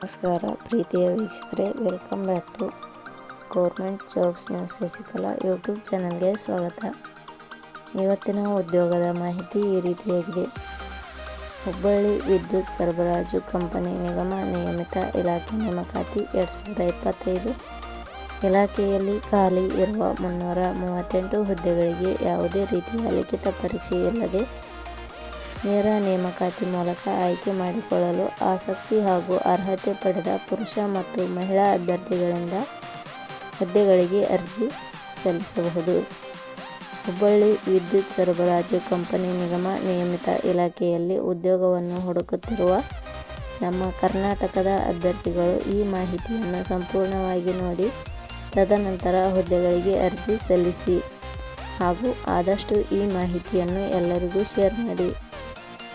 ನಮಸ್ಕಾರ. ಪ್ರೀತಿಯ ವೀಕ್ಷಕರೇ ವೆಲ್ಕಮ್ ಬ್ಯಾಕ್ ಟು ಗೌರ್ಮೆಂಟ್ ಜಾಬ್ಸ್ನ ಶಶಿಕಲಾ ಯೂಟ್ಯೂಬ್ ಚಾನಲ್ಗೆ ಸ್ವಾಗತ. ಇವತ್ತಿನ ಉದ್ಯೋಗದ ಮಾಹಿತಿ ಈ ರೀತಿಯಾಗಿದೆ. ಹುಬ್ಬಳ್ಳಿ ವಿದ್ಯುತ್ ಸರಬರಾಜು ಕಂಪನಿ ನಿಗಮ ನಿಯಮಿತ ಇಲಾಖೆ ನೇಮಕಾತಿ ಎರಡು ಸಾವಿರದ ಇಪ್ಪತ್ತೈದು. ಇಲಾಖೆಯಲ್ಲಿ ಖಾಲಿ ಇರುವ ಮುನ್ನೂರ ಮೂವತ್ತೆಂಟು ಹುದ್ದೆಗಳಿಗೆ ಯಾವುದೇ ರೀತಿಯ ಲಿಖಿತ ಪರೀಕ್ಷೆ ಇಲ್ಲದೆ ನೇರ ನೇಮಕಾತಿ ಮೂಲಕ ಆಯ್ಕೆ ಮಾಡಿಕೊಳ್ಳಲು ಆಸಕ್ತಿ ಹಾಗೂ ಅರ್ಹತೆ ಪಡೆದ ಪುರುಷ ಮತ್ತು ಮಹಿಳಾ ಅಭ್ಯರ್ಥಿಗಳಿಂದ ಹುದ್ದೆಗಳಿಗೆ ಅರ್ಜಿ ಸಲ್ಲಿಸಬಹುದು. ಹುಬ್ಬಳ್ಳಿ ವಿದ್ಯುತ್ ಸರಬರಾಜು ಕಂಪನಿ ನಿಗಮ ನಿಯಮಿತ ಇಲಾಖೆಯಲ್ಲಿ ಉದ್ಯೋಗವನ್ನು ಹುಡುಕುತ್ತಿರುವ ನಮ್ಮ ಕರ್ನಾಟಕದ ಅಭ್ಯರ್ಥಿಗಳು ಈ ಮಾಹಿತಿಯನ್ನು ಸಂಪೂರ್ಣವಾಗಿ ನೋಡಿ, ತದನಂತರ ಹುದ್ದೆಗಳಿಗೆ ಅರ್ಜಿ ಸಲ್ಲಿಸಿ ಹಾಗೂ ಆದಷ್ಟು ಈ ಮಾಹಿತಿಯನ್ನು ಎಲ್ಲರಿಗೂ ಶೇರ್ ಮಾಡಿ.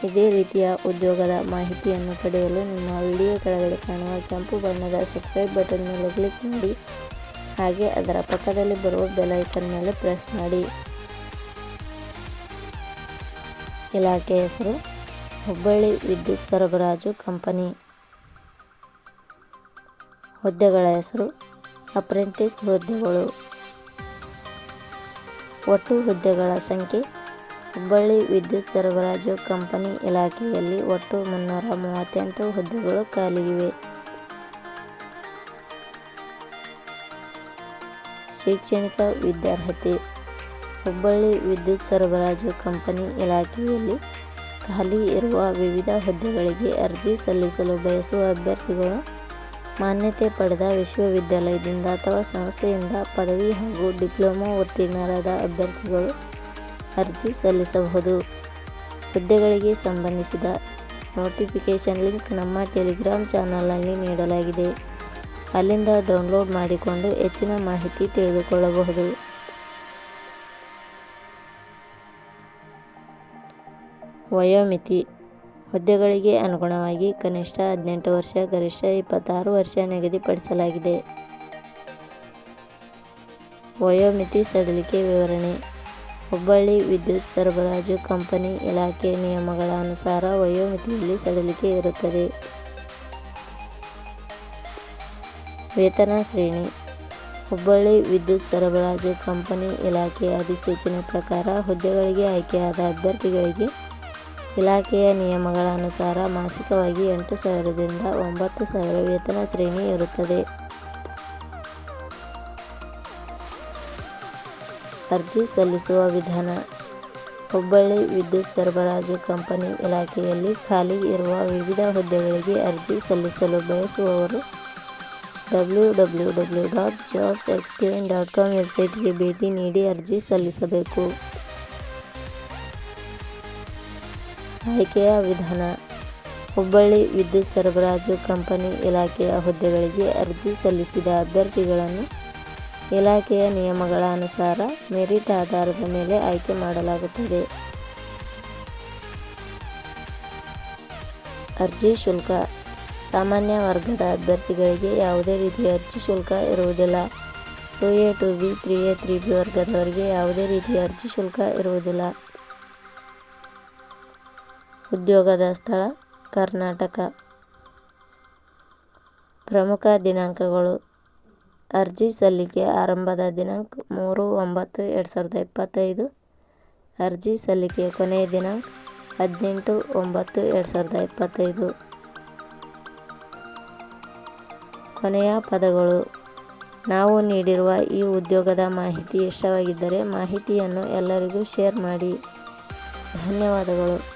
ಇದೇ ರೀತಿಯ ಉದ್ಯೋಗದ ಮಾಹಿತಿಯನ್ನು ಪಡೆಯಲು ನಿಮ್ಮ ವಿಡಿಯೋ ಕೆಳಗಡೆ ಕಾಣುವ ಕೆಂಪು ಬಣ್ಣದ ಸಬ್ಸ್ಕ್ರೈಬ್ ಬಟನ್ ಮೇಲೆ ಕ್ಲಿಕ್ ಮಾಡಿ. ಹಾಗೆ ಅದರ ಪಕ್ಕದಲ್ಲಿ ಬರುವ ಬೆಲೈಕನ್ ಮೇಲೆ ಪ್ರೆಸ್ ಮಾಡಿ. ಇಲಾಖೆ ಹೆಸರು ಹುಬ್ಬಳ್ಳಿ ವಿದ್ಯುತ್ ಸರಬರಾಜು ಕಂಪನಿ. ಹುದ್ದೆಗಳ ಹೆಸರು ಅಪ್ರೆಂಟಿಸ್ ಹುದ್ದೆಗಳು. ಒಟ್ಟು ಹುದ್ದೆಗಳ ಸಂಖ್ಯೆ ಹುಬ್ಬಳ್ಳಿ ವಿದ್ಯುತ್ ಸರಬರಾಜು ಕಂಪನಿ ಇಲಾಖೆಯಲ್ಲಿ ಒಟ್ಟು ಮುನ್ನೂರ ಮೂವತ್ತೆಂಟು ಹುದ್ದೆಗಳು ಖಾಲಿಯಿವೆ ಶೈಕ್ಷಣಿಕ ವಿದ್ಯಾರ್ಹತೆ. ಹುಬ್ಬಳ್ಳಿ ವಿದ್ಯುತ್ ಸರಬರಾಜು ಕಂಪನಿ ಇಲಾಖೆಯಲ್ಲಿ ಖಾಲಿ ಇರುವ ವಿವಿಧ ಹುದ್ದೆಗಳಿಗೆ ಅರ್ಜಿ ಸಲ್ಲಿಸಲು ಬಯಸುವ ಅಭ್ಯರ್ಥಿಗಳು ಮಾನ್ಯತೆ ಪಡೆದ ವಿಶ್ವವಿದ್ಯಾಲಯದಿಂದ ಅಥವಾ ಸಂಸ್ಥೆಯಿಂದ ಪದವಿ ಹಾಗೂ ಡಿಪ್ಲೊಮೊ ಉತ್ತೀರ್ಣರಾದ ಅಭ್ಯರ್ಥಿಗಳು ಅರ್ಜಿ ಸಲ್ಲಿಸಬಹುದು. ಹುದ್ದೆಗಳಿಗೆ ಸಂಬಂಧಿಸಿದ ನೋಟಿಫಿಕೇಷನ್ ಲಿಂಕ್ ನಮ್ಮ ಟೆಲಿಗ್ರಾಮ್ ಚಾನಲ್ನಲ್ಲಿ ನೀಡಲಾಗಿದೆ. ಅಲ್ಲಿಂದ ಡೌನ್ಲೋಡ್ ಮಾಡಿಕೊಂಡು ಹೆಚ್ಚಿನ ಮಾಹಿತಿ ತಿಳಿದುಕೊಳ್ಳಬಹುದು. ವಯೋಮಿತಿ. ಹುದ್ದೆಗಳಿಗೆ ಅನುಗುಣವಾಗಿ ಕನಿಷ್ಠ ಹದಿನೆಂಟು ವರ್ಷ, ಗರಿಷ್ಠ ಇಪ್ಪತ್ತಾರು ವರ್ಷ ನಿಗದಿಪಡಿಸಲಾಗಿದೆ. ವಯೋಮಿತಿ ಸಡಿಲಿಕೆ ವಿವರಣೆ. ಹುಬ್ಬಳ್ಳಿ ವಿದ್ಯುತ್ ಸರಬರಾಜು ಕಂಪನಿ ಇಲಾಖೆ ನಿಯಮಗಳ ಅನುಸಾರ ವಯೋಮಿತಿಯಲ್ಲಿ ಸಡಿಲಿಕೆ ಇರುತ್ತದೆ. ವೇತನ ಶ್ರೇಣಿ. ಹುಬ್ಬಳ್ಳಿ ವಿದ್ಯುತ್ ಸರಬರಾಜು ಕಂಪನಿ ಇಲಾಖೆ ಅಧಿಸೂಚನೆ ಪ್ರಕಾರ ಹುದ್ದೆಗಳಿಗೆ ಆಯ್ಕೆಯಾದ ಅಭ್ಯರ್ಥಿಗಳಿಗೆ ಇಲಾಖೆಯ ನಿಯಮಗಳ ಅನುಸಾರ ಮಾಸಿಕವಾಗಿ ಎಂಟು ಸಾವಿರದಿಂದ ಒಂಬತ್ತು ಸಾವಿರ ವೇತನ ಶ್ರೇಣಿ ಇರುತ್ತದೆ. ಅರ್ಜಿ ಸಲ್ಲಿಸುವ ವಿಧಾನ. ಹುಬ್ಬಳ್ಳಿ ವಿದ್ಯುತ್ ಸರಬರಾಜು ಕಂಪನಿ ಇಲಾಖೆಯಲ್ಲಿ ಖಾಲಿ ಇರುವ ವಿವಿಧ ಹುದ್ದೆಗಳಿಗೆ ಅರ್ಜಿ ಸಲ್ಲಿಸಲು ಬಯಸುವವರು W W W dot jobs dot com ವೆಬ್ಸೈಟ್ಗೆ ಭೇಟಿ ನೀಡಿ ಅರ್ಜಿ ಸಲ್ಲಿಸಬೇಕು. ಆಯ್ಕೆಯ ವಿಧಾನ. ಹುಬ್ಬಳ್ಳಿ ವಿದ್ಯುತ್ ಸರಬರಾಜು ಕಂಪನಿ ಇಲಾಖೆಯ ಹುದ್ದೆಗಳಿಗೆ ಅರ್ಜಿ ಸಲ್ಲಿಸಿದ ಅಭ್ಯರ್ಥಿಗಳನ್ನು ಇಲಾಖೆಯ ನಿಯಮಗಳ ಅನುಸಾರ ಮೆರಿಟ್ ಆಧಾರದ ಮೇಲೆ ಆಯ್ಕೆ ಮಾಡಲಾಗುತ್ತದೆ. ಅರ್ಜಿ ಶುಲ್ಕ. ಸಾಮಾನ್ಯ ವರ್ಗದ ಅಭ್ಯರ್ಥಿಗಳಿಗೆ ಯಾವುದೇ ರೀತಿಯ ಅರ್ಜಿ ಶುಲ್ಕ ಇರುವುದಿಲ್ಲ. Two A two B, three A, three B ವರ್ಗದವರಿಗೆ ಯಾವುದೇ ರೀತಿಯ ಅರ್ಜಿ ಶುಲ್ಕ ಇರುವುದಿಲ್ಲ. ಉದ್ಯೋಗದ ಸ್ಥಳ, ಕರ್ನಾಟಕ. ಪ್ರಮುಖ ದಿನಾಂಕಗಳು. ಅರ್ಜಿ ಸಲ್ಲಿಕೆ ಆರಂಭದ ದಿನಾಂಕ ಮೂರು ಒಂಬತ್ತು ಎರಡು ಸಾವಿರದ ಇಪ್ಪತ್ತೈದು. ಅರ್ಜಿ ಸಲ್ಲಿಕೆ ಕೊನೆಯ ದಿನಾಂಕ ಹದಿನೆಂಟು ಒಂಬತ್ತು ಎರಡು ಸಾವಿರದ ಇಪ್ಪತ್ತೈದು. ಕೊನೆಯ ಪದಗಳು. ನಾವು ನೀಡಿರುವ ಈ ಉದ್ಯೋಗದ ಮಾಹಿತಿ ಇಷ್ಟವಾಗಿದ್ದರೆ ಮಾಹಿತಿಯನ್ನು ಎಲ್ಲರಿಗೂ ಶೇರ್ ಮಾಡಿ. ಧನ್ಯವಾದಗಳು.